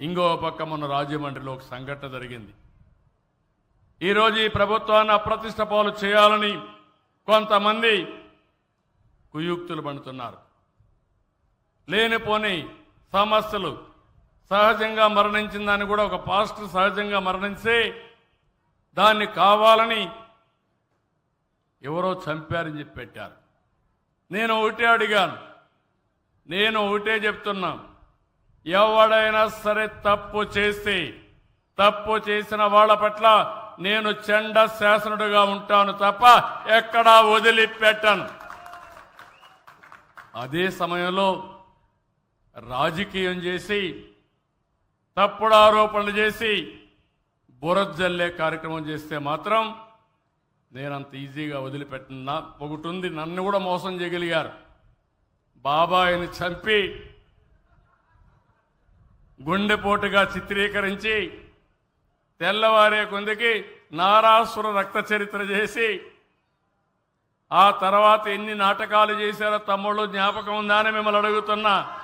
ఇంకో పక్క మన రాజమండ్రిలో ఒక సంఘటన జరిగింది. ఈరోజు ఈ ప్రభుత్వాన్ని అప్రతిష్ట పాలు చేయాలని కొంతమంది కుయుక్తులు పండుతున్నారు లేనిపోని సమస్యలు సహజంగా మరణించిందని కూడా ఒక పాస్టర్ సహజంగా మరణించే దాన్ని కావాలని ఎవరో చంపారని చెప్పి పెట్టారు. నేను ఒకటే అడిగాను. నేను ఒకటే చెప్తున్నాను ఎవడైనా సరే తప్పు చేసి తప్పు చేసిన వాళ్ళ పట్ల నేను చెండ శాసనుడుగా ఉంటాను తప్ప ఎక్కడా వదిలిపెట్టను. అదే సమయంలో రాజకీయం చేసి తప్పుడు ఆరోపణలు చేసి బురజల్లే కార్యక్రమం చేస్తే మాత్రం నేనంత ఈజీగా వదిలిపెట్టిన ఒకటి ఉంది నన్ను కూడా మోసం చేయగలిగారు. బాబాయిని చంపి గుండెపోటుగా చిత్రీకరించి తెల్లవారే కొందికి నారాసుర రక్త చరిత్ర చేసి ఆ తర్వాత ఎన్ని నాటకాలు చేశారో తమ్ముళ్ళు జ్ఞాపకం ఉందా అని మిమ్మల్ని అడుగుతున్నా.